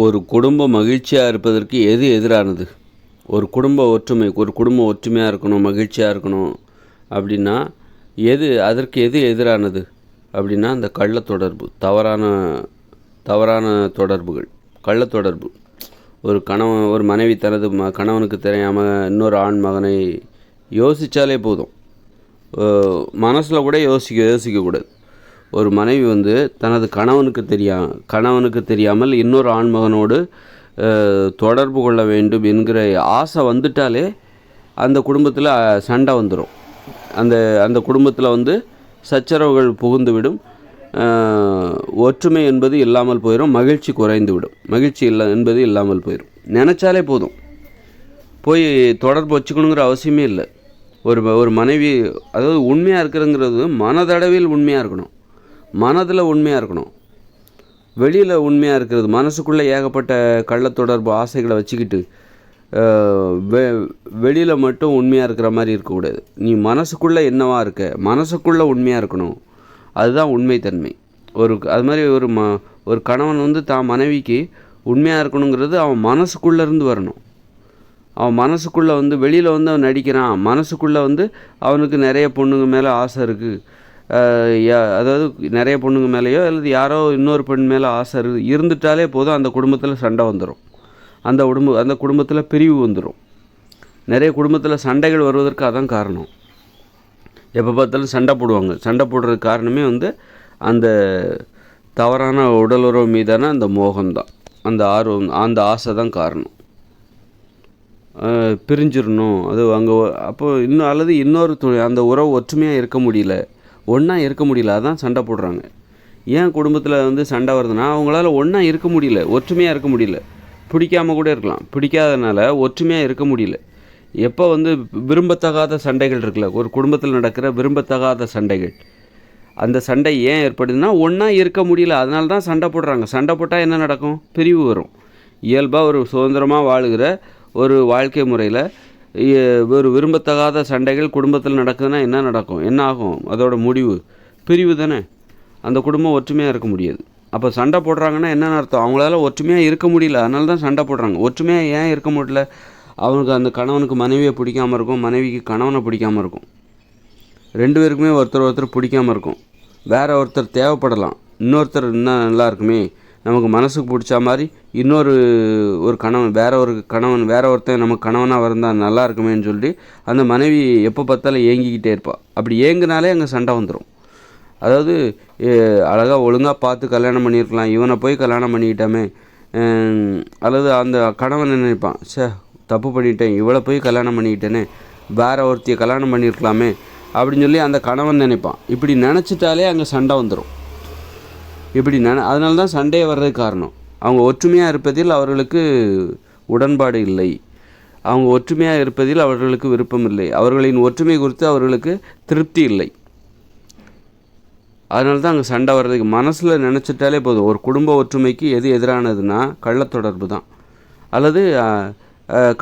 ஒரு குடும்பம் மகிழ்ச்சியாக இருப்பதற்கு எது எதிரானது? ஒரு குடும்ப ஒற்றுமை ஒரு குடும்பம் ஒற்றுமையாக இருக்கணும் மகிழ்ச்சியாக இருக்கணும் அப்படின்னா எது அதற்கு எது எதிரானது அப்படின்னா அந்த கள்ள தொடர்பு தவறான தவறான தொடர்புகள். கள்ள தொடர்பு ஒரு கணவன் ஒரு மனைவி தனது ம கணவனுக்கு தெரியாமல் இன்னொரு ஆண் மகனை யோசித்தாலே போதும். மனசில் கூட யோசிக்க யோசிக்கக்கூடாது. ஒரு மனைவி வந்து தனது கணவனுக்கு தெரியா கணவனுக்கு தெரியாமல் இன்னொரு ஆண்மகனோடு தொடர்பு கொள்ள வேண்டும் என்கிற ஆசை வந்துட்டாலே அந்த குடும்பத்தில் சண்டை வந்துடும் அந்த அந்த குடும்பத்தில் வந்து சச்சரவுகள் புகுந்துவிடும். ஒற்றுமை என்பது இல்லாமல் போயிடும் மகிழ்ச்சி குறைந்துவிடும். மகிழ்ச்சி இல்லை என்பது இல்லாமல் போயிடும் நினச்சாலே போதும். போய் தொடர்பு வச்சுக்கணுங்கிற அவசியமே இல்லை. ஒரு ஒரு மனைவி அதாவது உண்மையாக இருக்கிறங்கிறது மனதளவில் உண்மையாக இருக்கணும். மனதில் உண்மையாக இருக்கணும். வெளியில் உண்மையாக இருக்கிறது மனசுக்குள்ளே ஏகப்பட்ட கள்ளத்தொடர்பு ஆசைகளை வச்சுக்கிட்டு வெ வெளியில் மட்டும் உண்மையாக இருக்கிற மாதிரி இருக்கக்கூடாது. நீ மனசுக்குள்ளே என்னவா இருக்க மனசுக்குள்ளே உண்மையாக இருக்கணும். அதுதான் உண்மைத்தன்மை ஒரு அது மாதிரி ஒரு ம ஒரு கணவன் வந்து தான் மனைவிக்கு உண்மையாக இருக்கணுங்கிறது அவன் மனசுக்குள்ளே இருந்து வரணும். அவன் மனசுக்குள்ளே வந்து வெளியில் வந்து அவன் நடிக்கிறான். மனசுக்குள்ளே வந்து அவனுக்கு நிறைய பொண்ணுங்க மேலே ஆசை இருக்குது அதாவது நிறைய பொண்ணுங்க மேலேயோ அல்லது யாரோ இன்னொரு பெண் மேலே ஆசை இரு இருந்துட்டாலே போதும் அந்த குடும்பத்தில் சண்டை வந்துடும் அந்த குடும்ப அந்த குடும்பத்தில் பிரிவு வந்துடும் நிறைய குடும்பத்தில் சண்டைகள் வருவதற்கு அதான் காரணம். எப்போ பார்த்தாலும் சண்டை போடுவாங்க. சண்டை போடுறதுக்கு காரணமே வந்து அந்த தவறான உடலுறவு மீதான அந்த மோகம்தான். அந்த ஆர்வம் அந்த ஆசை தான் காரணம் பிரிஞ்சிடணும். அது அங்கே அப்போ இன்னும் அல்லது இன்னொரு துணை அந்த உறவு ஒற்றுமையாக இருக்க முடியல. ஒன்றா இருக்க முடியல அதான் சண்டை போடுறாங்க. ஏன் குடும்பத்தில் வந்து சண்டை வருதுன்னா அவங்களால ஒன்றா இருக்க முடியல ஒற்றுமையாக இருக்க முடியல. பிடிக்காம கூட இருக்கலாம். பிடிக்காதனால ஒற்றுமையாக இருக்க முடியல. எப்போ வந்து விரும்பத்தகாத சண்டைகள் இருக்குல்ல ஒரு குடும்பத்தில் நடக்கிற விரும்பத்தகாத சண்டைகள். அந்த சண்டை ஏன் ஏற்படுதுன்னா ஒன்றா இருக்க முடியல அதனால தான் சண்டை போடுறாங்க. சண்டை போட்டால் என்ன நடக்கும்? பிரிவு வரும். இயல்பாக ஒரு சுதந்திரமாக வாழுகிற ஒரு வாழ்க்கை முறையில் ஒரு விரும்பத்தகாத சண்டைகள் குடும்பத்தில் நடக்குதுன்னா என்ன நடக்கும்? என்ன ஆகும்? அதோட முடிவு. பிரிவு தானே. அந்த குடும்பம் ஒற்றுமையாக இருக்க முடியாது. அப்போ சண்டை போடுறாங்கன்னா என்னென்ன அர்த்தம்? அவங்களால ஒற்றுமையாக இருக்க முடியல. அதனால தான் சண்டை போடுறாங்க. ஒற்றுமையாக ஏன் இருக்க முடியல? அவனுக்கு அந்த கணவனுக்கு மனைவியை பிடிக்காமல் இருக்கும் மனைவிக்கு கணவனை பிடிக்காம இருக்கும். ரெண்டு பேருக்குமே ஒருத்தர் ஒருத்தர் பிடிக்காம இருக்கும். வேற ஒருத்தர் தேவைப்படலாம். இன்னொருத்தர் இன்னும் நல்லா இருக்குமே. நமக்கு மனசுக்கு பிடிச்ச மாதிரி இன்னொரு ஒரு கணவன் வேற ஒரு கணவன் வேற ஒருத்தன் நமக்கு கணவனாக இருந்தால் நல்லா இருக்குமேன்னு சொல்லி அந்த மனைவி எப்போ பார்த்தாலும் ஏங்கிக்கிட்டே இருப்பாள் அப்படி ஏங்குனாலே அங்கே சண்டை வந்துடும் அதாவது அழகாக ஒழுங்காக பார்த்து கல்யாணம் பண்ணியிருக்கலாம் இவனை போய் கல்யாணம் பண்ணிக்கிட்டாமே அல்லது அந்த கணவன் நினைப்பான் சே தப்பு பண்ணிட்டேன் இவளை போய் கல்யாணம் பண்ணிக்கிட்டேனே வேற ஒருத்தியை கல்யாணம் பண்ணியிருக்கலாமே அப்படின்னு சொல்லி அந்த கணவன் நினைப்பான். இப்படி நினச்சிட்டாலே அங்கே சண்டை வந்துடும் இப்படி நான் அதனால தான் சண்டையே வர்றதுக்கு காரணம். அவங்க ஒற்றுமையாக இருப்பதில் அவர்களுக்கு உடன்பாடு இல்லை. அவங்க ஒற்றுமையாக இருப்பதில் அவர்களுக்கு விருப்பம் இல்லை. அவர்களின் ஒற்றுமை குறித்து அவர்களுக்கு திருப்தி இல்லை. அதனால தான் அங்கே சண்டை வர்றதுக்கு மனசில் நினச்சிட்டாலே போதும். ஒரு குடும்ப ஒற்றுமைக்கு எது எதிரானதுன்னா கள்ளத்தொடர்பு தான். அல்லது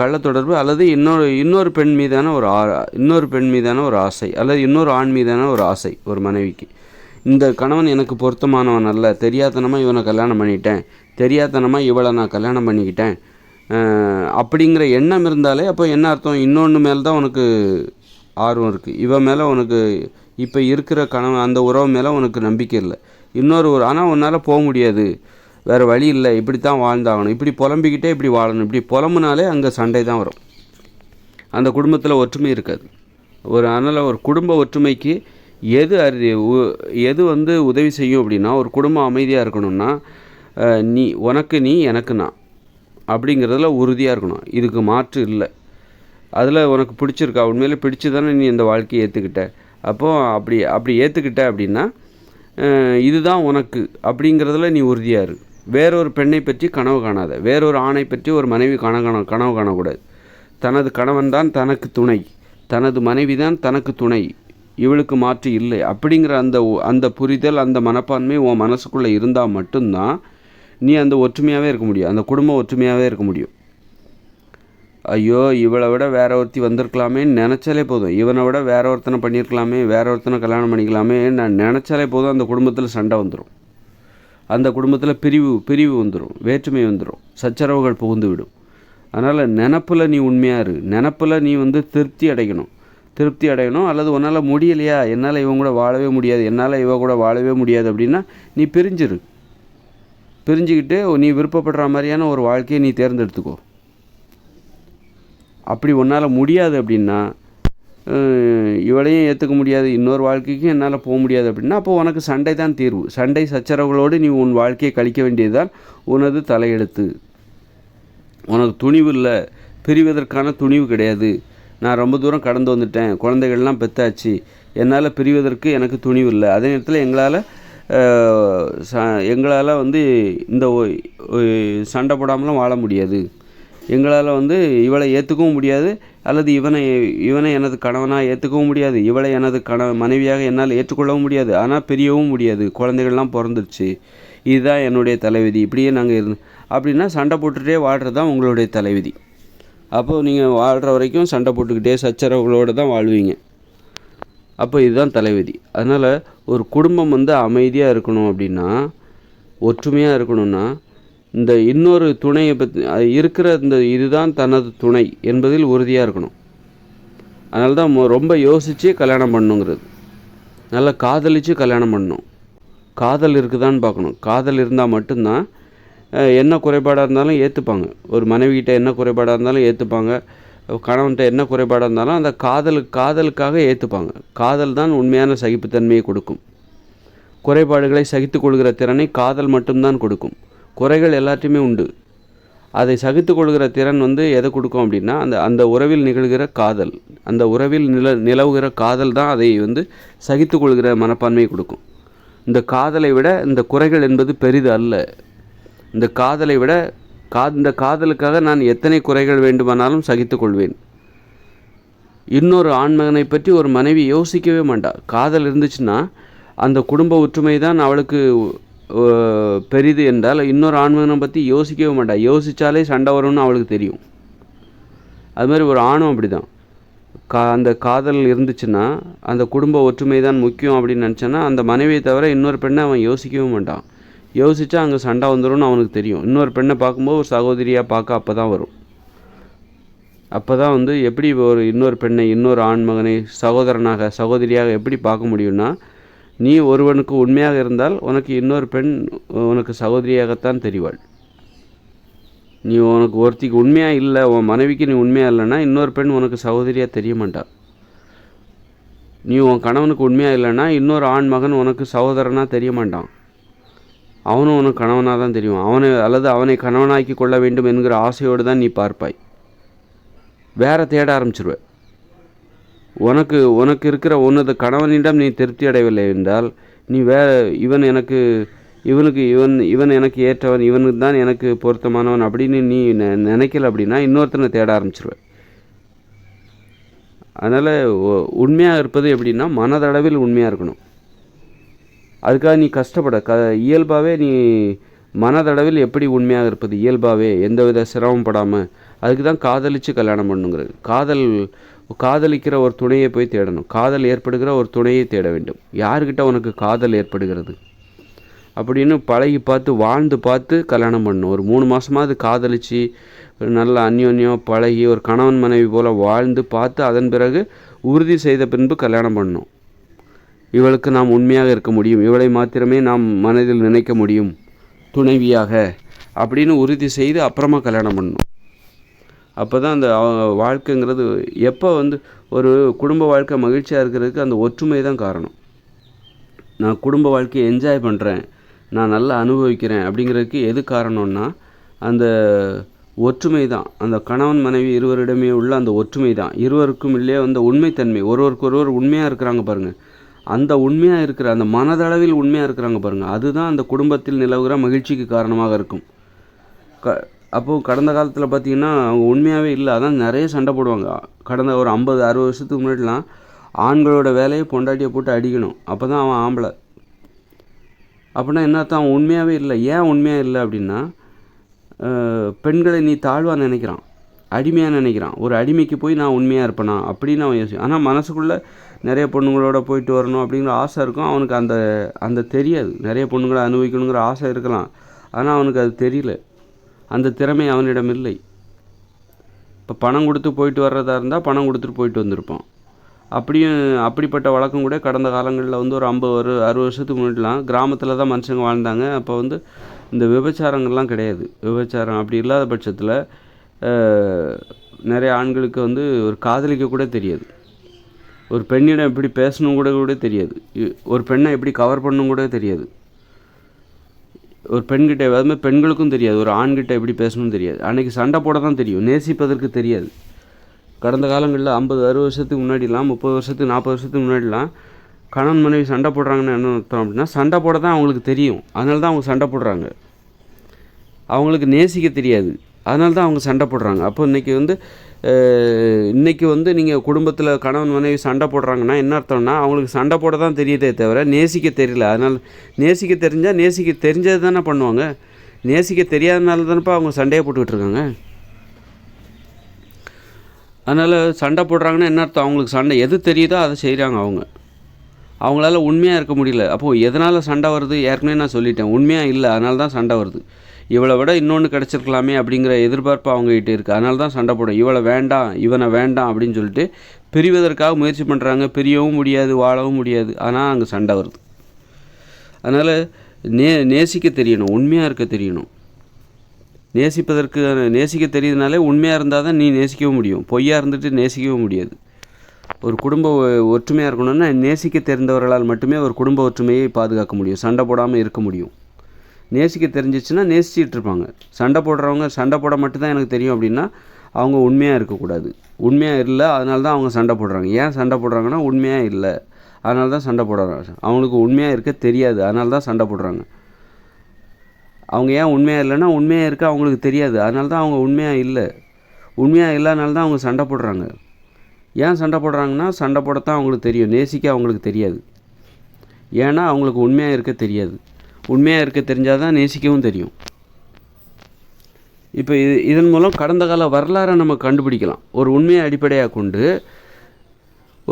கள்ளத்தொடர்பு அல்லது இன்னொரு இன்னொரு பெண் மீதான ஒரு ஆ- இன்னொரு பெண் மீதான ஒரு ஆசை அல்லது இன்னொரு ஆண் மீதான ஒரு ஆசை ஒரு மனைவிக்கு. இந்த கணவன் எனக்கு பொருத்தமானவன் அல்ல. தெரியாதனமாக இவனை கல்யாணம் பண்ணிட்டேன். தெரியாதனமாக இவளை நான் கல்யாணம் பண்ணிக்கிட்டேன். அப்படிங்கிற எண்ணம் இருந்தாலே அப்போ என்ன அர்த்தம்? இன்னொன்று மேலே தான் உனக்கு ஆர்வம் இருக்குது இவன் மேலே உனக்கு இப்போ இருக்கிற கணவன் அந்த உறவு மேலே உனக்கு நம்பிக்கை இல்லை. இன்னொரு ஒரு ஆனால் உன்னால் போக முடியாது. வேறு வழி இல்லை. இப்படி தான் வாழ்ந்தாகணும். இப்படி புலம்பிக்கிட்டே இப்படி வாழணும். இப்படி புலம்புனாலே அங்கே சண்டை தான் வரும். அந்த குடும்பத்தில் ஒற்றுமை இருக்காது. ஒரு அதனால் ஒரு குடும்ப ஒற்றுமைக்கு எது அறி உ- எது வந்து உதவி செய்யும் அப்படின்னா ஒரு குடும்பம் அமைதியாக இருக்கணும்னா நீ உனக்கு நீ எனக்கு நான். அப்படிங்கிறதுல உறுதியாக இருக்கணும். இதுக்கு மாற்று இல்லை. அதில் உனக்கு பிடிச்சிருக்கா? உண்மையிலே பிடிச்சி தானே நீ இந்த வாழ்க்கையை ஏற்றுக்கிட்ட அப்போது அப்படி அப்படி ஏற்றுக்கிட்ட அப்படின்னா இதுதான் உனக்கு. அப்படிங்கிறதுல நீ உறுதியாக இரு. வேறொரு பெண்ணை பற்றி கனவு காணாத. வேறொரு ஆணை பற்றி ஒரு மனைவி காண காண கனவு காணக்கூடாது. தனது கணவன் தான் தனக்கு துணை. தனது மனைவி தான் தனக்கு துணை. இவளுக்கு மாற்று இல்லை. அப்படிங்கிற அந்த அந்த புரிதல் அந்த மனப்பான்மை உன் மனசுக்குள்ளே இருந்தால் மட்டும்தான் நீ அந்த ஒற்றுமையாகவே இருக்க முடியும். அந்த குடும்பம் ஒற்றுமையாகவே இருக்க முடியும். ஐயோ இவளை விட வேற ஒருத்தி வந்திருக்கலாமேன்னு நினச்சாலே போதும். இவனை விட வேற ஒருத்தனை பண்ணியிருக்கலாமே வேற ஒருத்தனை கல்யாணம் பண்ணிக்கலாமே நான் நினச்சாலே போதும் அந்த குடும்பத்தில் சண்டை வந்துடும் அந்த குடும்பத்தில் பிரிவு பிரிவு வந்துடும் வேற்றுமை வந்துடும் சச்சரவுகள் புகுந்து விடும். அதனால் நினப்பில் நீ உண்மையாக இரு. நினப்பில் நீ வந்து திருப்தி அடைக்கணும் திருப்தி அடையணும் அல்லது உன்னால் முடியலையா? என்னால் இவன் கூட வாழவே முடியாது. என்னால் இவ கூட வாழவே முடியாது அப்படின்னா நீ பிரிஞ்சிரு. பிரிஞ்சுக்கிட்டு நீ விருப்பப்படுற மாதிரியான ஒரு வாழ்க்கையை நீ தேர்ந்தெடுத்துக்கோ. அப்படி உன்னால் முடியாது அப்படின்னா இவளையும் ஏற்றுக்க முடியாது. இன்னொரு வாழ்க்கைக்கும் என்னால் போக முடியாது அப்படின்னா அப்போ உனக்கு சண்டை தான் தீர்வு. சண்டை சச்சரவுகளோடு நீ உன் வாழ்க்கையை கழிக்க வேண்டியதுதான் உனது தலையெழுத்து. உனக்கு துணிவு இல்லை. பிரிவதற்கான துணிவு கிடையாது. நான் ரொம்ப தூரம் கடந்து வந்துட்டேன். குழந்தைகள்லாம் பெத்தாச்சு. என்னால் பிரிவதற்கு எனக்கு துணிவு இல்லை அதே நேரத்தில் எங்களால் எங்களால் வந்து இந்த ஒ- சண்டை போடாமலாம் வாழ முடியாது. எங்களால் வந்து இவளை ஏற்றுக்கவும் முடியாது. அல்லது இவனை இவனை எனது கணவனாக ஏற்றுக்கவும் முடியாது. இவளை எனது கண மனைவியாக என்னால் ஏற்றுக்கொள்ளவும் முடியாது. ஆனால் பிரியவும் முடியாது. குழந்தைகள்லாம் பிறந்துருச்சு. இதுதான் என்னுடைய தலைவிதி. இப்படியே நாங்கள் இருந்து அப்படின்னா சண்டை போட்டுகிட்டே வாழ்கிறது தான் உங்களுடைய தலைவிதி. அப்போது நீங்கள் வாழ்கிற வரைக்கும் சண்டை போட்டுக்கிட்டே சச்சரவுகளோடு தான் வாழ்வீங்க. அப்போ இதுதான் தலைவிதி. அதனால் ஒரு குடும்பம் வந்து அமைதியாக இருக்கணும் அப்படின்னா ஒற்றுமையாக இருக்கணும்னா இந்த இன்னொரு துணையை பற்றி இருக்கிற இந்த இதுதான் தனது துணை என்பதில் உறுதியாக இருக்கணும். அதனால தான் ரொம்ப யோசித்து கல்யாணம் பண்ணுங்கிறது. நல்லா காதலித்து கல்யாணம் பண்ணணும். காதல் இருக்குதான்னு பார்க்கணும். காதல் இருந்தால் மட்டும்தான் என்ன குறைபாடாக இருந்தாலும் ஏற்றுப்பாங்க ஒரு மனைவிகிட்ட என்ன குறைபாடாக இருந்தாலும் ஏற்றுப்பாங்க கணவன்கிட்ட என்ன குறைபாடாக இருந்தாலும் அந்த காதலு காதலுக்காக ஏற்றுப்பாங்க காதல் தான் உண்மையான சகிப்புத்தன்மையை கொடுக்கும். குறைபாடுகளை சகித்து கொள்கிற திறனை காதல் மட்டும்தான் கொடுக்கும். குறைகள் எல்லாத்தையுமே உண்டு. அதை சகித்துக் கொள்கிற திறன் வந்து எதை கொடுக்கும் அப்படின்னா அந்த அந்த உறவில் நிகழ்கிற காதல். அந்த உறவில் நில நிலவுகிற காதல் தான் அதை வந்து சகித்து கொள்கிற மனப்பான்மையை கொடுக்கும். இந்த காதலை விட இந்த குறைகள் என்பது பெரிது அல்ல. இந்த காதலை விட கா இந்த காதலுக்காக நான் எத்தனை குறைகள் வேண்டுமானாலும் சகித்து கொள்வேன் இன்னொரு ஆண்மகனை பற்றி ஒரு மனைவி யோசிக்கவே மாட்டா. காதல் இருந்துச்சுன்னா அந்த குடும்ப ஒற்றுமை தான் அவளுக்கு பெரிது என்றால் இன்னொரு ஆண்மகனை பற்றி யோசிக்கவே மாட்டா. யோசித்தாலே சண்டை வரும்னு அவளுக்கு தெரியும். அது மாதிரி ஒரு ஆணும் அப்படிதான். கா அந்த காதல் இருந்துச்சுன்னா அந்த குடும்ப ஒற்றுமை தான் முக்கியம் அப்படின்னு நினச்சேன்னா அந்த மனைவியை தவிர இன்னொரு பெண்ணை அவன் யோசிக்கவே மாட்டான். யோசிச்சா அங்கே சண்டை வந்துடும்னு அவனுக்கு தெரியும். இன்னொரு பெண்ணை பார்க்கும்போது ஒரு சகோதரியாக பார்க்க அப்போ தான் வரும். அப்போ தான் வந்து எப்படி ஒரு இன்னொரு பெண்ணை இன்னொரு ஆண்மகனை சகோதரனாக சகோதரியாக எப்படி பார்க்க முடியும்னா நீ ஒருவனுக்கு உண்மையாக இருந்தால் உனக்கு இன்னொரு பெண் உனக்கு சகோதரியாகத்தான் தெரிவாள். நீ உனக்கு ஒருத்திக்கு உண்மையாக இல்லை உன் மனைவிக்கு நீ உண்மையாக இல்லைன்னா இன்னொரு பெண் உனக்கு சகோதரியாக தெரிய மாட்டா. நீ உன் கணவனுக்கு உண்மையாக இல்லைன்னா இன்னொரு ஆண் மகன் உனக்கு சகோதரனாக தெரிய மாட்டான். அவனும் உனக்கு கணவனாக தான் தெரியும். அவனை அல்லது அவனை கணவனாக்கி கொள்ள வேண்டும் என்கிற ஆசையோடு தான் நீ பார்ப்பாய். வேற தேட ஆரம்பிச்சிருவ. உனக்கு உனக்கு இருக்கிற உனது கணவனிடம் நீ திருப்தி அடையவில்லை என்றால் நீ வே இவன் எனக்கு இவனுக்கு இவன் இவன் எனக்கு ஏற்றவன் இவனுக்கு தான் எனக்கு பொருத்தமானவன் அப்படின்னு நீ நெ- நினைக்கல அப்படின்னா இன்னொருத்தனை தேட ஆரம்பிச்சிருவ. அதனால் உண்மையாக இருப்பது எப்படின்னா மனதளவில் உண்மையாக இருக்கணும். அதுக்காக நீ கஷ்டப்பட க இயல்பாகவே நீ மனதளவில் எப்படி உண்மையாக இருப்பது? இயல்பாகவே எந்தவித சிரமப்படாமல் அதுக்கு தான் காதலித்து கல்யாணம் பண்ணுங்கிறது. காதல் காதலிக்கிற ஒரு துணையை போய் தேடணும். காதல் ஏற்படுகிற ஒரு துணையை தேட வேண்டும். யாருக்கிட்ட உனக்கு காதல் ஏற்படுகிறது? அப்படின்னு பழகி பார்த்து வாழ்ந்து பார்த்து கல்யாணம் பண்ணணும். ஒரு மூணு மாதமாவது காதலித்து நல்ல அந்யோன்யம் பழகி ஒரு கணவன் மனைவி போல் வாழ்ந்து பார்த்து அதன் பிறகு உறுதி செய்த பின்பு கல்யாணம் பண்ணணும். இவளுக்கு நாம் உண்மையாக இருக்க முடியும். இவளை மாத்திரமே நாம் மனதில் நினைக்க முடியும். துணைவியாக. அப்படின்னு உறுதி செய்து அப்புறமா கல்யாணம் பண்ணணும். அப்போ தான் அந்த வாழ்க்கைங்கிறது எப்போ வந்து ஒரு குடும்ப வாழ்க்கை மகிழ்ச்சியாக இருக்கிறதுக்கு அந்த ஒற்றுமை தான் காரணம். நான் குடும்ப வாழ்க்கையை என்ஜாய் பண்ணுறேன் நான் நல்லா அனுபவிக்கிறேன் அப்படிங்கிறதுக்கு எது காரணம்னா அந்த ஒற்றுமை தான். அந்த கணவன் மனைவி இருவரிடமே உள்ள அந்த ஒற்றுமை தான். இருவருக்கும் இல்லையே அந்த உண்மைத்தன்மை. ஒருவருக்கு ஒருவர் உண்மையாக இருக்கிறாங்க பாருங்கள் அந்த உண்மையாக இருக்கிற அந்த மனதளவில் உண்மையாக இருக்கிறாங்க பாருங்கள் அதுதான் அந்த குடும்பத்தில் நிலவுகிற மகிழ்ச்சிக்கு காரணமாக இருக்கும். க அப்போது கடந்த காலத்தில் பார்த்தீங்கன்னா அவங்க உண்மையாகவே இல்லை. அதான் நிறைய சண்டை போடுவாங்க. கடந்த ஒரு ஐம்பது அறுபது வருஷத்துக்கு முன்னாடிலாம் ஆண்களோட வேலையை பொண்டாட்டியை போட்டு அடிக்கணும். அப்போ தான் அவன் ஆம்பளை. அப்படின்னா என்ன அர்த்தம் அவன் உண்மையாகவே இல்லை. ஏன் உண்மையாக இல்லை அப்படின்னா பெண்களை நீ தாழ்வாக நினைக்கிறான். அடிமையாக நினைக்கிறான். ஒரு அடிமைக்கு போய் நான் உண்மையாக இருப்பேனா? அப்படின்னு அவன் யோசி ஆனால் மனசுக்குள்ளே நிறைய பொண்ணுங்களோட போயிட்டு வரணும் அப்படிங்கிற ஆசை இருக்கும். அவனுக்கு அந்த அந்த தெரியாது. நிறைய பொண்ணுங்களை அனுபவிக்கணுங்கிற ஆசை இருக்கலாம். ஆனால் அவனுக்கு அது தெரியல. அந்த திறமை அவனிடம் இல்லை. இப்போ பணம் கொடுத்து போயிட்டு வர்றதா இருந்தால் பணம் கொடுத்துட்டு போயிட்டு வந்திருப்பான். அப்படியும் அப்படிப்பட்ட வழக்கம் கூட கடந்த காலங்களில் வந்து ஒரு ஐம்பது ஒரு அறுபது வருஷத்துக்கு முன்னாடிலாம் கிராமத்தில் தான் மனுஷங்க வாழ்ந்தாங்க. அப்போ வந்து இந்த விபச்சாரங்கள்லாம் கிடையாது. விபச்சாரம் அப்படி இல்லாத பட்சத்தில் நிறைய ஆண்களுக்கு வந்து ஒரு காதலிக்க கூட தெரியாது. ஒரு பெண்ணிடம் எப்படி பேசணும் கூட கூட தெரியாது. இ- ஒரு பெண்ணை எப்படி கவர் பண்ணணும் கூட தெரியாது. ஒரு பெண்கிட்ட அதுமாதிரி பெண்களுக்கும் தெரியாது. ஒரு ஆண்கிட்ட எப்படி பேசணும்னு தெரியாது. அன்றைக்கி சண்டை போட தான் தெரியும். நேசிப்பதற்கு தெரியாது. கடந்த காலங்களில் ஐம்பது அறுபது வருஷத்துக்கு முன்னாடிலாம் முப்பது வருஷத்துக்கு நாற்பது வருஷத்துக்கு முன்னாடிலாம் கணவன் மனைவி சண்டை போடுறாங்கன்னு என்ன அர்த்தம் அப்படின்னா சண்டை போட தான் அவங்களுக்கு தெரியும். அதனால தான் அவங்க சண்டை போடுறாங்க. அவங்களுக்கு நேசிக்க தெரியாது. அதனால தான் அவங்க சண்டை போடுறாங்க. அப்போ இன்றைக்கி வந்து இன்றைக்கி வந்து நீங்கள் குடும்பத்தில் கணவன் மனைவி சண்டை போடுறாங்கன்னா என்ன அர்த்தம்னா அவங்களுக்கு சண்டை போட தான் தெரியுதே தவிர நேசிக்க தெரியல. அதனால் நேசிக்க தெரிஞ்சால் நேசிக்க தெரிஞ்சது தானே பண்ணுவாங்க. நேசிக்க தெரியாதனால தானேப்பா அவங்க சண்டையை போட்டுக்கிட்டு இருக்காங்க. அதனால் சண்டை போடுறாங்கன்னா என்ன அர்த்தம்? அவங்களுக்கு சண்டை எது தெரியுதோ அதை செய்கிறாங்க அவங்க. அவங்களால உண்மையாக இருக்க முடியல. அப்போது எதனால் சண்டை வருது? ஏற்கனவே நான் சொல்லிட்டேன். உண்மையாக இல்லை அதனால தான் சண்டை வருது. இவளை விட இன்னொன்று கிடச்சிருக்கலாமே அப்படிங்கிற எதிர்பார்ப்பு அவங்ககிட்ட இருக்குது அதனால தான் சண்டை போடும் இவளை வேண்டாம் இவனை வேண்டாம் அப்படின்னு சொல்லிட்டு பிரிவதற்காக முயற்சி பண்ணுறாங்க பிரியவும் முடியாது வாழவும் முடியாது. ஆனால் அங்கே சண்டை வருது. அதனால் நே நேசிக்க தெரியணும் உண்மையாக இருக்க தெரியணும். நேசிப்பதற்கு நேசிக்க தெரியுதுனாலே உண்மையாக இருந்தால் தான் நீ நேசிக்கவும் முடியும். பொய்யாக இருந்துட்டு நேசிக்கவும் முடியாது. ஒரு குடும்ப ஒற்றுமையாக இருக்கணும்னா நேசிக்க தெரிந்தவர்களால் மட்டுமே ஒரு குடும்ப ஒற்றுமையை பாதுகாக்க முடியும். சண்டை போடாமல் இருக்க முடியும். நேசிக்க தெரிஞ்சிச்சுன்னா நேசிச்சுட்டு இருப்பாங்க. சண்டை போடுறவங்க சண்டை போட மட்டும்தான் எனக்கு தெரியும் அப்படின்னா அவங்க உண்மையாக இருக்கக்கூடாது. உண்மையாக இல்லை அதனால தான் அவங்க சண்டை போடுறாங்க. ஏன் சண்டை போடுறாங்கன்னா உண்மையாக இல்லை. அதனால தான் சண்டை போடுறாங்க. அவங்களுக்கு உண்மையாக இருக்க தெரியாது. அதனால தான் சண்டை போடுறாங்க. அவங்க ஏன் உண்மையாக இல்லைன்னா உண்மையாக இருக்க அவங்களுக்கு தெரியாது. அதனால தான் அவங்க உண்மையாக இல்லை. உண்மையாக இல்லாதனால தான் அவங்க சண்டை போடுறாங்க. ஏன் சண்டை போடுறாங்கன்னா சண்டை போடத்தான் அவங்களுக்கு தெரியும். நேசிக்க அவங்களுக்கு தெரியாது. ஏன்னா அவங்களுக்கு உண்மையாக இருக்க தெரியாது. உண்மையாக இருக்க தெரிஞ்சால் தான் நேசிக்கவும் தெரியும். இப்போ இது இதன் மூலம் கடந்த கால வரலாறை நம்ம கண்டுபிடிக்கலாம். ஒரு உண்மையை அடிப்படையாக கொண்டு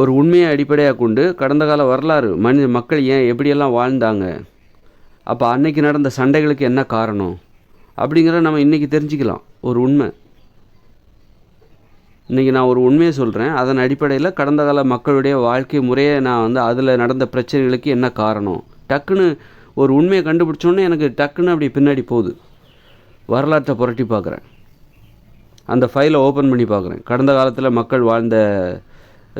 ஒரு உண்மையை அடிப்படையாக கொண்டு கடந்த கால வரலாறு மனித மக்கள் ஏன் எப்படியெல்லாம் வாழ்ந்தாங்க அப்போ அன்னைக்கு நடந்த சண்டைகளுக்கு என்ன காரணம் அப்படிங்கிறத நம்ம இன்றைக்கி தெரிஞ்சுக்கலாம். ஒரு உண்மை. இன்றைக்கி நான் ஒரு உண்மையை சொல்கிறேன் அதன் அடிப்படையில் கடந்த கால மக்களுடைய வாழ்க்கை முறையை நான் வந்து அதில் நடந்த பிரச்சனைகளுக்கு என்ன காரணம் டக்குன்னு ஒரு உண்மையை கண்டுபிடிச்சோன்னே எனக்கு டக்குன்னு அப்படி பின்னாடி போகுது. வரலாற்றை புரட்டி பார்க்குறேன். அந்த ஃபைலை ஓப்பன் பண்ணி பார்க்குறேன். கடந்த காலத்தில் மக்கள் வாழ்ந்த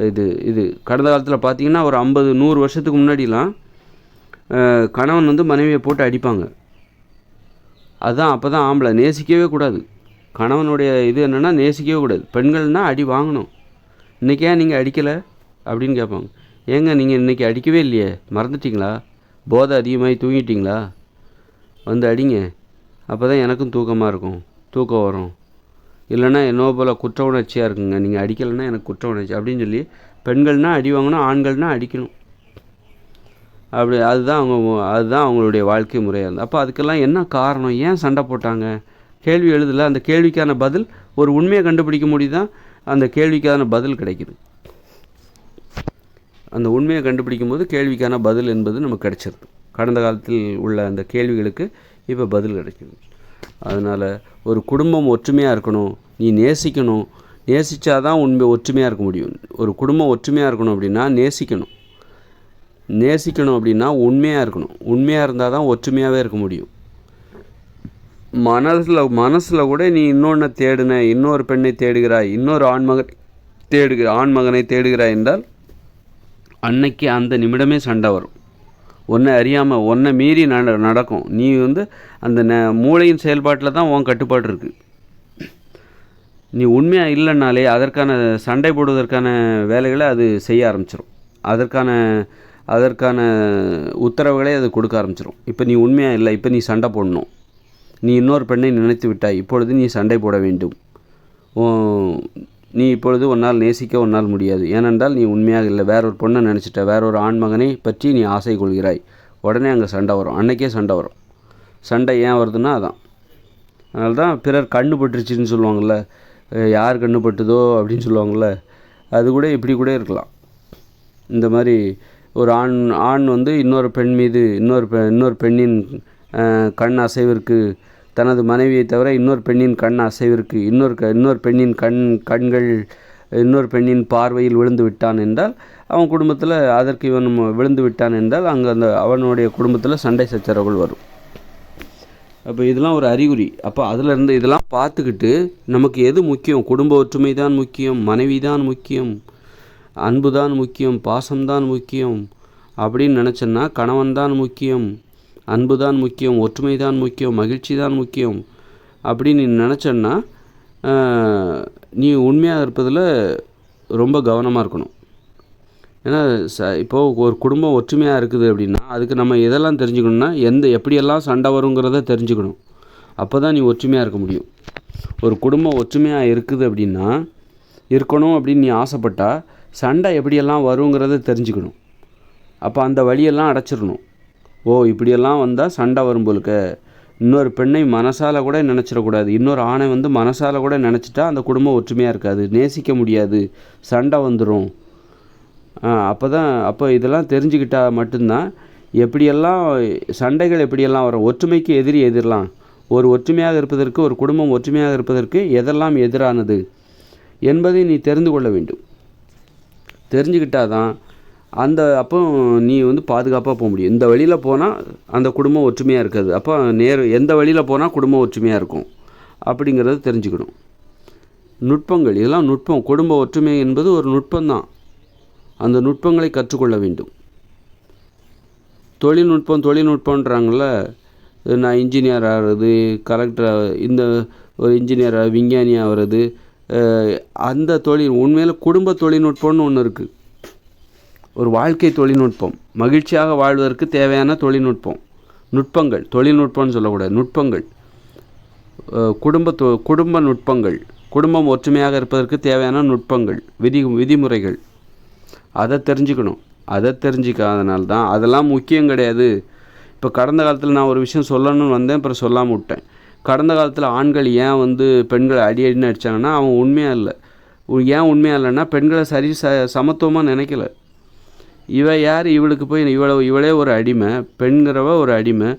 இது இது. கடந்த காலத்தில் பார்த்தீங்கன்னா ஒரு ஐம்பது நூறு வருஷத்துக்கு முன்னாடிலாம் கணவன் வந்து மனைவியை போட்டு அடிப்பாங்க. அதுதான் அப்போ தான் ஆம்பளை. நேசிக்கவே கூடாது. கணவனுடைய இது என்னென்னா நேசிக்கவே கூடாது. பெண்கள்னால் அடி வாங்கணும். இன்றைக்கே ஏன் நீங்கள் அடிக்கலை? அப்படின்னு கேட்பாங்க. ஏங்க நீங்கள் இன்றைக்கி அடிக்கவே இல்லையே? மறந்துட்டீங்களா? போதை அதிகமாகி தூங்கிட்டிங்களா? வந்து அடிங்க. அப்போ தான் எனக்கும் தூக்கமாக இருக்கும். தூக்கம் வரும். இல்லைன்னா என்னோ போல் குற்ற உணர்ச்சியாக இருக்குங்க. நீங்கள் அடிக்கலைன்னா எனக்கு குற்ற உணர்ச்சி. அப்படின்னு சொல்லி பெண்கள்னால் அடி வாங்கணும் ஆண்கள்னால் அடிக்கணும். அப்படி அதுதான் அவங்க அதுதான் அவங்களுடைய வாழ்க்கை முறையாக இருந்தது. அப்போ அதுக்கெல்லாம் என்ன காரணம்? ஏன் சண்டை போட்டாங்க? கேள்வி எழுதலை. அந்த கேள்விக்கான பதில் ஒரு உண்மையை கண்டுபிடிக்க முடியுதான் அந்த கேள்விக்கான பதில் கிடைக்குது. அந்த உண்மையை கண்டுபிடிக்கும் போது கேள்விக்கான பதில் என்பது நமக்கு கிடைச்சிருது. கடந்த காலத்தில் உள்ள அந்த கேள்விகளுக்கு இப்போ பதில் கிடைக்குது. அதனால் ஒரு குடும்பம் ஒற்றுமையாக இருக்கணும் நீ நேசிக்கணும். நேசிச்சாதான் உண்மை ஒற்றுமையாக இருக்க முடியும். ஒரு குடும்பம் ஒற்றுமையாக இருக்கணும் அப்படின்னா நேசிக்கணும். நேசிக்கணும் அப்படின்னா உண்மையாக இருக்கணும். உண்மையாக இருந்தால் தான் ஒற்றுமையாகவே இருக்க முடியும். மனசில் மனசில் கூட நீ இன்னொன்று தேடின இன்னொரு பெண்ணை தேடுகிறாய் இன்னொரு ஆண்மகன் தேடுகிற ஆண்மகனை தேடுகிறாய் என்றால் அன்னைக்கு அந்த நிமிடமே சண்டை வரும். ஒன்றை அறியாமல் ஒன்றை மீறி நட நடக்கும். நீ வந்து அந்த ந மூளையின் செயல்பாட்டில் தான் உன் கட்டுப்பாடு இருக்குது நீ உண்மையாக இல்லைன்னாலே அதற்கான சண்டை போடுவதற்கான வேலைகளை அது செய்ய ஆரம்பிச்சிடும் அதற்கான அதற்கான உத்தரவுகளை அது கொடுக்க ஆரம்பிச்சிடும் இப்போ நீ உண்மையாக இல்லை இப்போ நீ சண்டை போடணும். நீ இன்னொரு பெண்ணை நினைத்து விட்டாய் இப்பொழுது நீ சண்டை போட வேண்டும். நீ இப்பொழுது உன்னால் நேசிக்க உன்னால் முடியாது. ஏனென்றால் நீ உண்மையாக இல்லை. வேற ஒரு பொண்ணை நினச்சிட்ட. வேற ஒரு ஆண்மகனை பற்றி நீ ஆசை கொள்கிறாய். உடனே அங்கே சண்டை வரும். அன்னைக்கே சண்டை வரும். சண்டை ஏன் வருதுன்னா அதான். அதனால தான் பிறர் கண்ணு பட்டுருச்சுன்னு சொல்லுவாங்கள்ல யார் கண்ணு பட்டுதோ அப்படின்னு சொல்லுவாங்கள்ல அது கூட இப்படி கூட இருக்கலாம். இந்த மாதிரி ஒரு ஆண் ஆண் வந்து இன்னொரு பெண் மீது இன்னொரு பெ இன்னொரு பெண்ணின் கண் அசைவிற்கு தனது மனைவியை தவிர இன்னொரு பெண்ணின் கண் அசைவிற்கு இன்னொரு க இன்னொரு பெண்ணின் கண் கண்கள் இன்னொரு பெண்ணின் பார்வையில் விழுந்து விட்டான் என்றால் அவன் குடும்பத்தில் அதற்கு இவன் விழுந்து விட்டான் என்றால் அங்கே அந்த அவனுடைய குடும்பத்தில் சண்டை சச்சரவுகள் வரும். அப்போ இதெல்லாம் ஒரு அறிகுறி. அப்போ அதில் இருந்து இதெல்லாம் பார்த்துக்கிட்டு நமக்கு எது முக்கியம்? குடும்ப ஒற்றுமை தான் முக்கியம் மனைவி தான் முக்கியம் அன்பு தான் முக்கியம் பாசம்தான் முக்கியம் அப்படின்னு நினச்சோன்னா கணவன் தான் முக்கியம் அன்பு தான் முக்கியம் ஒற்றுமை தான் முக்கியம் மகிழ்ச்சி தான் முக்கியம் அப்படின்னு நீ நினச்சேன்னா நீ உண்மையாக இருப்பதில் ரொம்ப கவனமாக இருக்கணும். ஏன்னா ச இப்போது ஒரு குடும்பம் ஒற்றுமையாக இருக்குது அப்படின்னா அதுக்கு நம்ம எதெல்லாம் தெரிஞ்சுக்கணும்னா எந்த எப்படியெல்லாம் சண்டை வருங்கிறத தெரிஞ்சுக்கணும். அப்போ தான் நீ ஒற்றுமையாக இருக்க முடியும். ஒரு குடும்பம் ஒற்றுமையாக இருக்குது அப்படின்னா இருக்கணும் அப்படின்னு நீ ஆசைப்பட்டால் சண்டை எப்படியெல்லாம் வருங்கிறத தெரிஞ்சுக்கணும். அப்போ அந்த வழியெல்லாம் அடைச்சிடணும். ஓ இப்படியெல்லாம் வந்தால் சண்டை வரும் போலுக்க. இன்னொரு பெண்ணை மனசால் கூட நினச்சிடக்கூடாது இன்னொரு ஆணை வந்து மனசால் கூட நினச்சிட்டா அந்த குடும்பம் ஒற்றுமையாக இருக்காது. நேசிக்க முடியாது. சண்டை வந்துடும் அப்போ தான் அப்போ இதெல்லாம் தெரிஞ்சுக்கிட்டால் மட்டும்தான் எப்படியெல்லாம் சண்டைகள் எப்படியெல்லாம் வரும்? ஒற்றுமைக்கு எதிரி எதிரலாம். ஒரு ஒற்றுமையாக இருப்பதற்கு ஒரு குடும்பம் ஒற்றுமையாக இருப்பதற்கு எதெல்லாம் எதிரானது என்பதை நீ தெரிந்து கொள்ள வேண்டும். தெரிஞ்சுக்கிட்டாதான் அந்த அப்போ நீ வந்து பாதுகாப்பாக போக முடியும். இந்த வழியில் போனால் அந்த குடும்பம் ஒற்றுமையாக இருக்காது. அப்போ நேர் எந்த வழியில் போனால் குடும்பம் ஒற்றுமையாக இருக்கும். அப்படிங்கிறத தெரிஞ்சுக்கணும். நுட்பங்கள் இதெல்லாம் நுட்பம். குடும்ப ஒற்றுமை என்பது ஒரு நுட்பம்தான். அந்த நுட்பங்களை கற்றுக்கொள்ள வேண்டும். தொழில்நுட்பம் தொழில்நுட்பன்றாங்கள நான் இன்ஜினியர் ஆகிறது கலெக்டர் இந்த ஒரு இன்ஜினியர் விஞ்ஞானி ஆகிறது அந்த தொழில் உண்மையில் குடும்ப தொழில்நுட்பம்னு ஒன்று இருக்குது ஒரு வாழ்க்கை தொழில்நுட்பம். மகிழ்ச்சியாக வாழ்வதற்கு தேவையான தொழில்நுட்பம். நுட்பங்கள் தொழில்நுட்பம்னு சொல்லக்கூடாது நுட்பங்கள். குடும்ப குடும்ப நுட்பங்கள். குடும்பம் ஒற்றுமையாக இருப்பதற்கு தேவையான நுட்பங்கள் விதி விதிமுறைகள். அதை தெரிஞ்சுக்கணும். அதை தெரிஞ்சிக்காதனால தான் அதெல்லாம் முக்கியம் கிடையாது. இப்போ கடந்த காலத்தில் நான் ஒரு விஷயம் சொல்லணும்னு வந்தேன் அப்புறம் சொல்லாமல் விட்டேன். கடந்த காலத்தில் ஆண்கள் ஏன் வந்து பெண்களை அடி அடின்னு அடித்தாங்கன்னா அவன் உண்மையாக இல்லை. ஏன் உண்மையாக இல்லைன்னா பெண்களை சரி ச சமத்துவமாக நினைக்கல. இவ யார்? இவளுக்கு போய் இவளை இவளே ஒரு அடிமை பெண்கிறவ ஒரு அடிமை.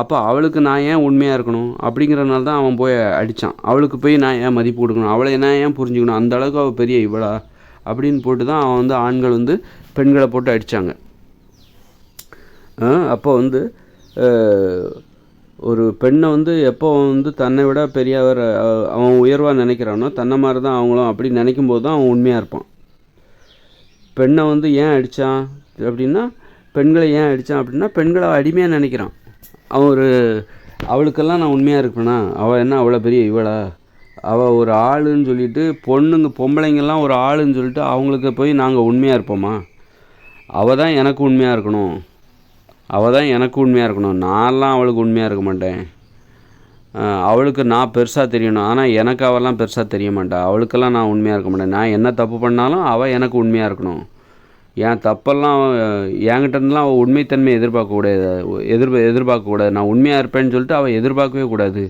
அப்போ அவளுக்கு நான் ஏன் உண்மையாக இருக்கணும்? அப்படிங்கிறனால தான் அவன் போய் அடித்தான் அவளுக்கு போய் நான் ஏன் மதிப்பு கொடுக்கணும்? அவளை நான் ஏன் புரிஞ்சுக்கணும்? அந்த அளவுக்கு அவள் பெரிய இவளா? அப்படின்னு போட்டு தான் அவன் வந்து ஆண்கள் வந்து பெண்களை போட்டு அடித்தாங்க அப்போ வந்து ஒரு பெண்ணை வந்து எப்போ வந்து தன்னை விட பெரியவர் அவன் உயர்வாக நினைக்கிறானோ தன்னை மாதிரி தான் அவங்களும் அப்படி நினைக்கும் போது தான் அவன் உண்மையாக இருப்பான். பெண்ணை வந்து ஏன் அடித்தான் அப்படின்னா பெண்களை ஏன் அடித்தான் அப்படின்னா பெண்களை அடிமையாக நினைக்கிறான். அவன் ஒரு அவளுக்கெல்லாம் நான் உண்மையாக இருப்பேனா? அவள் என்ன அவ்வளோ பெரிய இவளா? அவள் ஒரு ஆளுன்னு சொல்லிட்டு பொண்ணுங்க பொம்பளைங்கெல்லாம் ஒரு ஆளுன்னு சொல்லிட்டு அவங்களுக்கு போய் நாங்கள் உண்மையாக இருப்போமா? அவள் தான் எனக்கு உண்மையாக இருக்கணும். அவள் தான் எனக்கு உண்மையாக இருக்கணும். நான்லாம் அவளுக்கு உண்மையாக இருக்க மாட்டேன். அவளுக்கு நான் பெருசாக தெரியணும். ஆனால் எனக்கு அவெல்லாம் பெருசாக தெரிய மாட்டா. அவளுக்கெல்லாம் நான் உண்மையாக இருக்க மாட்டேன். நான் என்ன தப்பு பண்ணாலும் அவள் எனக்கு உண்மையாக இருக்கணும். என் தப்பெல்லாம் என்கிட்டருந்துலாம் அவள் உண்மைத்தன்மை எதிர்பார்க்கக்கூடாது எதிர்ப எதிர்பார்க்கக்கூடாது நான் உண்மையாக இருப்பேன்னு சொல்லிட்டு அவள் எதிர்பார்க்கவே கூடாது.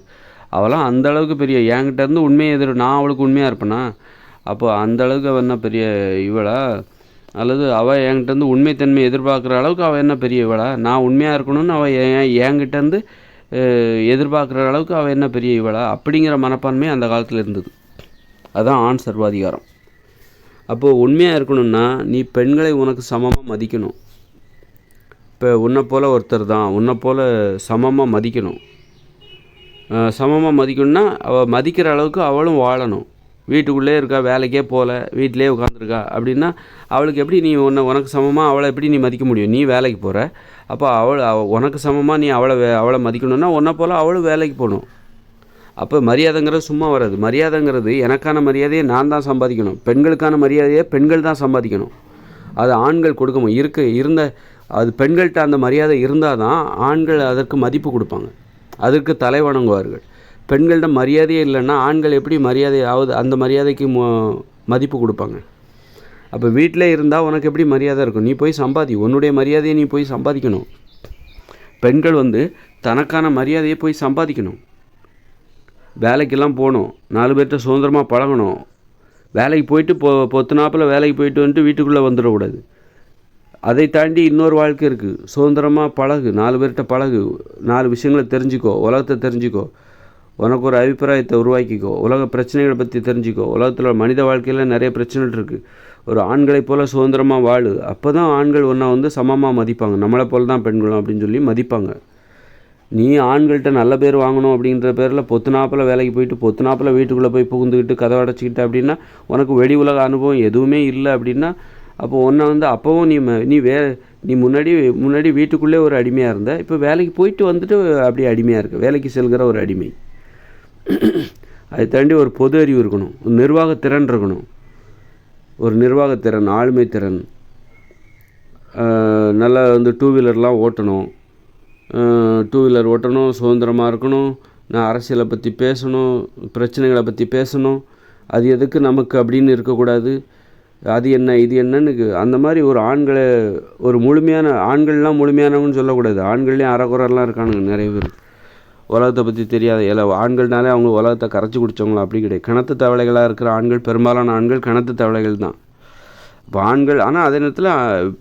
அவளாம் அந்த அளவுக்கு பெரிய என்கிட்டருந்து உண்மையை எதிர் நான் அவளுக்கு உண்மையாக இருப்பேனா? அப்போ அந்த அளவுக்கு அவள் என்ன பெரிய இவளா? அல்லது அவள் என்கிட்டருந்து உண்மைத்தன்மை எதிர்பார்க்குற அளவுக்கு அவள் என்ன பெரிய இவளா? நான் உண்மையாக இருக்கணும்னு அவள் என் என்கிட்டருந்து எதிர்பார்க்குற அளவுக்கு அவள் என்ன பெரிய இவளா? அப்படிங்கிற மனப்பான்மை அந்த காலத்தில் இருந்தது. அதுதான் ஆண் சர்வாதிகாரம். அப்போது உண்மையாக இருக்கணும்னா நீ பெண்களை உனக்கு சமமாக மதிக்கணும். இப்போ உன்னை போல் ஒருத்தர் தான் உன்னை போல் சமமாக மதிக்கணும். சமமாக மதிக்கணும்னா அவள் மதிக்கிற அளவுக்கு அவளும் வாழணும். வீட்டுக்குள்ளே இருக்கா வேலைக்கே போகல வீட்டிலே உட்காந்துருக்கா அப்படின்னா அவளுக்கு எப்படி நீ உன்னை உனக்கு சமமாக அவளை எப்படி நீ மதிக்க முடியும்? நீ வேலைக்கு போகிற அப்போ அவள் அவ உனக்கு சமமாக நீ அவளை அவளை மதிக்கணும்னா உன்னை போல் அவளும் வேலைக்கு போகணும். அப்போ மரியாதைங்கிறது சும்மா வராது. மரியாதைங்கிறது எனக்கான மரியாதையை நான் தான் சம்பாதிக்கணும். பெண்களுக்கான மரியாதையை பெண்கள் தான் சம்பாதிக்கணும். அது ஆண்கள் கொடுக்கணும் இருக்க இருந்த அது பெண்கள்கிட்ட அந்த மரியாதை இருந்தால் தான் ஆண்கள் அதற்கு மதிப்பு கொடுப்பாங்க. அதற்கு தலை வணங்குவார்கள். பெண்கள்கிட்ட மரியாதையே இல்லைன்னா ஆண்கள் எப்படி மரியாதை ஆகுது அந்த மரியாதைக்கு மு- மதிப்பு கொடுப்பாங்க? அப்போ வீட்டில் இருந்தால் உனக்கு எப்படி மரியாதை இருக்கும்? நீ போய் சம்பாதி. உன்னுடைய மரியாதையை நீ போய் சம்பாதிக்கணும். பெண்கள் வந்து தனக்கான மரியாதையை போய் சம்பாதிக்கணும். வேலைக்கெல்லாம் போகணும். நாலு பேர்கிட்ட சுதந்திரமாக பழகணும். வேலைக்கு போயிட்டு பொ பொத்து நாப்பில் வேலைக்கு போயிட்டு வந்துட்டு வீட்டுக்குள்ளே வந்துடக்கூடாது. அதை தாண்டி இன்னொரு வாழ்க்கை இருக்குது சுதந்திரமாக பழகு. நாலு பேர்கிட்ட பழகு. நாலு விஷயங்களை தெரிஞ்சுக்கோ. உலகத்தை தெரிஞ்சுக்கோ. உனக்கு ஒரு அபிப்பிராயத்தை உருவாக்கிக்கோ. உலக பிரச்சனைகளை பற்றி தெரிஞ்சுக்கோ. உலகத்தில் மனித வாழ்க்கையில் நிறைய பிரச்சனைகள் இருக்குது ஒரு ஆண்களைப் போல் சுதந்திரமாக வாழு. அப்போ தான் ஆண்கள் ஒன்றா வந்து சமமாக மதிப்பாங்க. நம்மளை போல் தான் பெண்களும் அப்படின்னு சொல்லி மதிப்பாங்க. நீ ஆண்கள்கிட்ட நல்ல பேர் வாங்கணும் அப்படின்ற பேரில் பொத்து நாப்பில் வேலைக்கு போயிட்டு பொத்து நாப்பில் வீட்டுக்குள்ளே போய் புகுந்துக்கிட்டு கதை அடைச்சிக்கிட்டு அப்படின்னா உனக்கு வெளி உலக அனுபவம் எதுவுமே இல்லை அப்படின்னா அப்போ உன்னை வந்து அப்போவும் நீ ம- நீ வே நீ முன்னாடி முன்னாடி வீட்டுக்குள்ளே ஒரு அடிமையாக இருந்த. இப்போ வேலைக்கு போயிட்டு வந்துட்டு அப்படியே அடிமையாக இருக்க. வேலைக்கு செல்கிற ஒரு அடிமை. அதை தாண்டி ஒரு பொது அறிவு இருக்கணும். ஒரு நிர்வாகத்திறன் இருக்கணும். ஒரு நிர்வாகத்திறன் ஆளுமை திறன். நல்லா வந்து டூ வீலர்லாம் ஓட்டணும். டூ வீலர் ஓட்டணும் சுதந்திரமாக இருக்கணும். நான் அரசியலை பற்றி பேசணும் பிரச்சனைகளை பற்றி பேசணும். அது எதுக்கு நமக்கு அப்படின்னு இருக்கக்கூடாது. அது என்ன இது என்னன்னு அந்த மாதிரி ஒரு ஆண்களை ஒரு முழுமையான ஆண்கள்லாம் முழுமையானவங்கன்னு சொல்லக்கூடாது. ஆண்கள்லேயும் அறகுறைலாம் இருக்கானுங்க நிறைய பேர். உலகத்தை பற்றி தெரியாத எல்லா ஆண்கள்னாலே அவங்க உலகத்தை கரைச்சி குடித்தவங்களா அப்படி கிடையாது. கிணத்து தவளைகளாக இருக்கிற ஆண்கள் பெரும்பாலான ஆண்கள் கிணத்து தவளைகள் தான். இப்போ ஆண்கள் ஆனால் அதே நேரத்தில்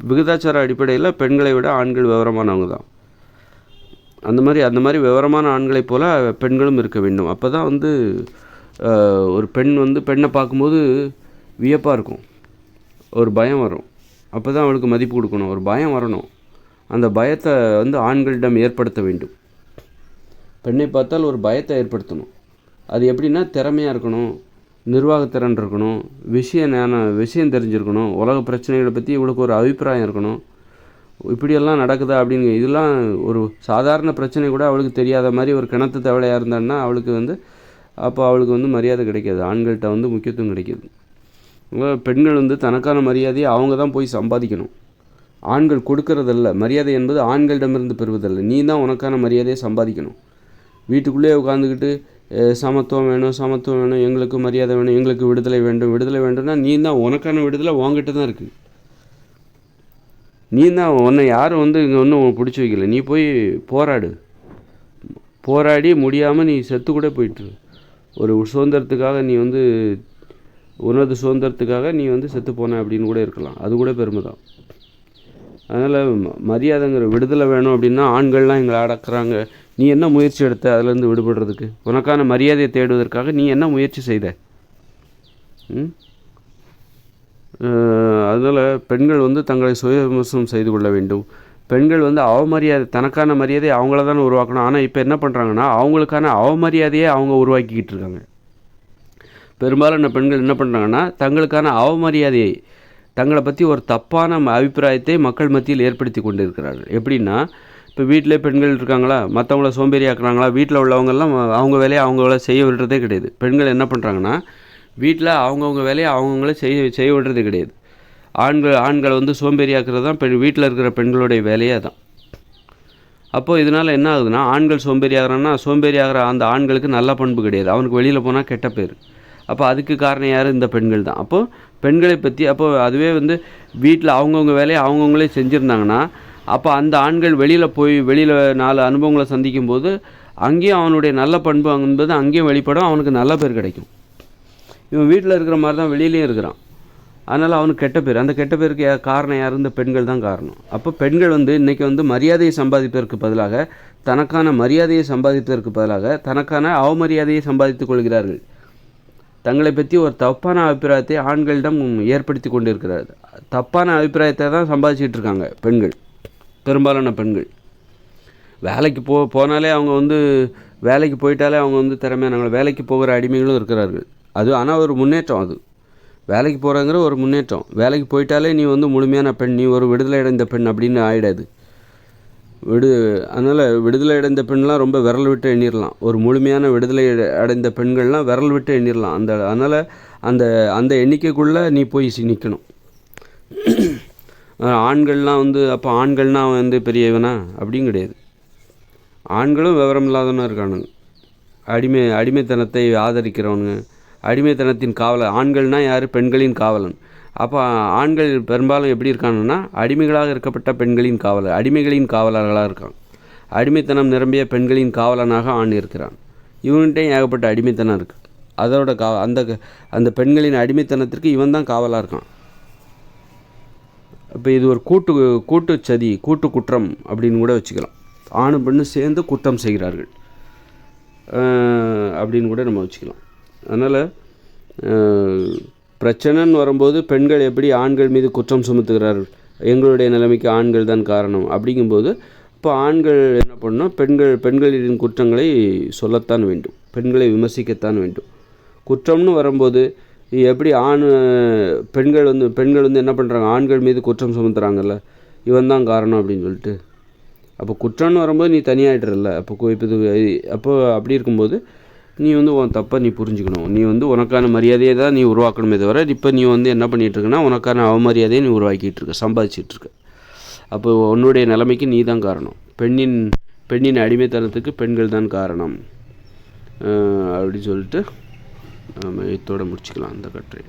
விகிதாச்சார அடிப்படையில் பெண்களை விட ஆண்கள் விவரமானவங்க தான். அந்த மாதிரி அந்த மாதிரி விவரமான ஆண்களைப் போல் பெண்களும் இருக்க வேண்டும். அப்போ தான் வந்து ஒரு பெண் வந்து பெண்ணை பார்க்கும்போது வியப்பாக இருக்கும். ஒரு பயம் வரும். அப்போ தான் அவளுக்கு மதிப்பு கொடுக்கணும். ஒரு பயம் வரணும். அந்த பயத்தை வந்து ஆண்களிடம் ஏற்படுத்த வேண்டும். பெண்ணை பார்த்தால் ஒரு பயத்தை ஏற்படுத்தணும். அது எப்படின்னா திறமையாக இருக்கணும் நிர்வாகத்திறன் இருக்கணும் விஷய ஞானம் விஷயம் தெரிஞ்சிருக்கணும் உலக பிரச்சனைகளை பற்றி இவளுக்கு ஒரு அபிப்பிராயம் இருக்கணும். இப்படியெல்லாம் நடக்குதா அப்படின்னு இதெல்லாம் ஒரு சாதாரண பிரச்சனை கூட அவளுக்கு தெரியாத மாதிரி ஒரு கிணத்து தவளையாக இருந்தான்னா அவளுக்கு வந்து அப்போ அவளுக்கு வந்து மரியாதை கிடைக்காது. ஆண்கள்கிட்ட வந்து முக்கியத்துவம் கிடைக்கிது. பெண்கள் வந்து தனக்கான மரியாதையை அவங்க தான் போய் சம்பாதிக்கணும். ஆண்கள் கொடுக்கறதல்ல. மரியாதை என்பது ஆண்களிடமிருந்து பெறுவதல்ல. நீ தான் உனக்கான மரியாதையை சம்பாதிக்கணும். வீட்டுக்குள்ளேயே உட்காந்துக்கிட்டு சமத்துவம் வேணும் சமத்துவம் வேணும் எங்களுக்கு மரியாதை வேணும் எங்களுக்கு விடுதலை வேண்டும் விடுதலை வேண்டும்னா நீ தான் உனக்கான விடுதலை உன்கிட்ட தான் இருக்குது நீ தான் உன்னை யாரும் வந்து இங்கே ஒன்றும் பிடிச்சி வைக்கல. நீ போய் போராடு. போராடி முடியாமல் நீ செத்து கூட போயிட்டுரு ஒரு சுதந்திரத்துக்காக நீ வந்து உனது சுதந்திரத்துக்காக நீ வந்து செத்து போன அப்படின்னு கூட இருக்கலாம். அது கூட பெருமை தான். அதனால் மரியாதைங்கிற விடுதலை வேணும் அப்படின்னா ஆண்கள்லாம் எங்களை அடக்குறாங்க. நீ என்ன முயற்சி எடுத்த அதுலேருந்து விடுபடுறதுக்கு? உனக்கான மரியாதையை தேடுவதற்காக நீ என்ன முயற்சி செய்த? ம்? அதனால் பெண்கள் வந்து தங்களை சுய விமர்சனம் செய்து கொள்ள வேண்டும். பெண்கள் வந்து அவமரியாதை தனக்கான மரியாதையை அவங்கள தானே உருவாக்கணும். ஆனால் இப்போ என்ன பண்ணுறாங்கன்னா அவங்களுக்கான அவமரியாதையை அவங்க உருவாக்கிக்கிட்டு இருக்காங்க. பெரும்பாலான பெண்கள் என்ன பண்ணுறாங்கன்னா தங்களுக்கான அவமரியாதையை தங்களை பற்றி ஒரு தப்பான அபிப்பிராயத்தை மக்கள் மத்தியில் ஏற்படுத்தி கொண்டிருக்கிறார்கள். எப்படின்னா இப்போ வீட்டிலே பெண்கள் இருக்காங்களா? மற்றவங்கள சோம்பேறி ஆக்குறாங்களா வீட்டில் உள்ளவங்கெல்லாம் அவங்க வேலையை அவங்கள செய்ய விடுறதே கிடையாது. பெண்கள் என்ன பண்ணுறாங்கன்னா வீட்டில் அவங்கவுங்க வேலையை அவங்கவுங்களே செய்ய செய்ய விடுறதே கிடையாது. ஆண்கள் ஆண்களை வந்து சோம்பேறி ஆக்குறது தான் பெண் வீட்டில் இருக்கிற பெண்களுடைய வேலையே தான் அப்போது இதனால் என்ன ஆகுதுன்னா ஆண்கள் சோம்பேறி ஆகிறான்னா சோம்பேறி ஆகிற அந்த ஆண்களுக்கு நல்ல பண்பு கிடையாது. அவனுக்கு வெளியில் போனால் கெட்ட பேர். அப்போ அதுக்கு காரணம் யார்? இந்த பெண்கள் தான். அப்போது பெண்களை பற்றி அப்போ அதுவே வந்து வீட்டில் அவங்கவுங்க வேலையை அவங்கவுங்களே செஞ்சுருந்தாங்கன்னா அப்போ அந்த ஆண்கள் வெளியில் போய் வெளியில் நாலு அனுபவங்களை சந்திக்கும் போது அங்கேயும் அவனுடைய நல்ல பண்பு என்பது அங்கேயும் வெளிப்படும் அவனுக்கு நல்ல பேர் கிடைக்கும். இவன் வீட்டில் இருக்கிற மாதிரி தான் வெளியிலையும் இருக்கிறான். அதனால் அவனுக்கு கெட்ட பேர். அந்த கெட்ட பேருக்கு யா- காரணம் யார்? இந்த பெண்கள் தான் காரணம். அப்போ பெண்கள் வந்து இன்றைக்கி வந்து மரியாதையை சம்பாதிப்பதற்கு பதிலாக தனக்கான மரியாதையை சம்பாதிப்பதற்கு பதிலாக தனக்கான அவமரியாதையை சம்பாதித்துக் கொள்கிறார்கள். தங்களை பற்றி ஒரு தப்பான அபிப்பிராயத்தை ஆண்களிடம் ஏற்படுத்தி கொண்டிருக்கிறார். தப்பான அபிப்பிராயத்தை தான் சம்பாதிச்சிட்டு இருக்காங்க பெண்கள். பெரும்பாலான பெண்கள். வேலைக்கு போ போனாலே அவங்க வந்து வேலைக்கு போயிட்டாலே அவங்க வந்து திறமையானவங்க வேலைக்கு போகிற அடிமைகளும் இருக்கிறார்கள். அது ஆனால் ஒரு முன்னேற்றம் அது. வேலைக்கு போகிறாங்கிற ஒரு முன்னேற்றம். வேலைக்கு போயிட்டாலே நீ வந்து முழுமையான பெண். நீ ஒரு விடுதலை அடைந்த பெண் அப்படின்னு ஆயிடாது. விடு அதனால் விடுதலை அடைந்த பெண்லாம் ரொம்ப விரல் விட்டு எண்ணிடலாம் ஒரு முழுமையான விடுதலை அடைந்த பெண்கள்லாம் விரல் விட்டு எண்ணிடலாம் அந்த அதனால் அந்த அந்த எண்ணிக்கைக்குள்ளே நீ போய் நிற்கணும் ஆண்கள்லாம் வந்து அப்போ ஆண்கள்னா அவன் வந்து பெரியவனா? அப்படியும் கிடையாது. ஆண்களும் விவரம் இல்லாதவனாக இருக்கானுங்க. அடிமை அடிமைத்தனத்தை ஆதரிக்கிறவனுங்க. அடிமைத்தனத்தின் காவலர் ஆண்கள்னால் யார்? பெண்களின் காவலன். அப்போ ஆண்கள் பெரும்பாலும் எப்படி இருக்கானுன்னா அடிமைகளாக இருக்கப்பட்ட பெண்களின் காவலர் அடிமைகளின் காவலர்களாக இருக்கான் அடிமைத்தனம் நிரம்பிய பெண்களின் காவலனாக ஆண் இருக்கிறான். இவன்கிட்டையும் ஏகப்பட்ட அடிமைத்தனம் இருக்குது அதோட கா அந்த க- அந்த பெண்களின் அடிமைத்தனத்திற்கு இவன் தான் காவலாக இருக்கான். இப்போ இது ஒரு கூட்டு கூட்டு சதி கூட்டு குற்றம் அப்படின்னு கூட வச்சுக்கலாம். ஆணும் பெண்ணும் சேர்ந்து குற்றம் செய்கிறார்கள். அப்படின்னு கூட நம்ம வச்சுக்கலாம். அதனால் பிரச்சனைன்னு வரும்போது பெண்கள் எப்படி ஆண்கள் மீது குற்றம் சுமத்துகிறார்கள்? எங்களுடைய நிலைமைக்கு ஆண்கள் தான் காரணம். அப்படிங்கும்போது இப்போ ஆண்கள் என்ன பண்ணணும்? பெண்கள் பெண்களின் குற்றங்களை சொல்லத்தான் வேண்டும். பெண்களை விமர்சிக்கத்தான் வேண்டும். குற்றம்னு வரும்போது எப்படி ஆண் பெண்கள் வந்து பெண்கள் வந்து என்ன பண்ணுறாங்க ஆண்கள் மீது குற்றம் சுமத்துறாங்கல்ல. இவன் தான் காரணம் அப்படின்னு சொல்லிட்டு. அப்போ குற்றம்னு வரும்போது நீ தனியாகிட்டுறல அப்போ இப்போ இது அப்போ அப்படி இருக்கும்போது நீ வந்து உன் தப்பை நீ புரிஞ்சுக்கணும். நீ வந்து உனக்கான மரியாதையை தான் நீ உருவாக்கணுமே தவிர இப்போ நீ வந்து என்ன பண்ணிகிட்ருக்கன்னா உனக்கான அவமரியாதையை நீ உருவாக்கிட்டு இருக்க சம்பாதிச்சிட்டு இருக்க அப்போ உன்னுடைய நிலைமைக்கு நீ தான் காரணம். பெண்ணின் பெண்ணின் அடிமைத்தனத்துக்கு பெண்கள் தான் காரணம். அப்படின்னு அப்படி சொல்லிட்டு நம்ம இதோட முடிச்சுக்கலாம் அந்த கட்டுரை.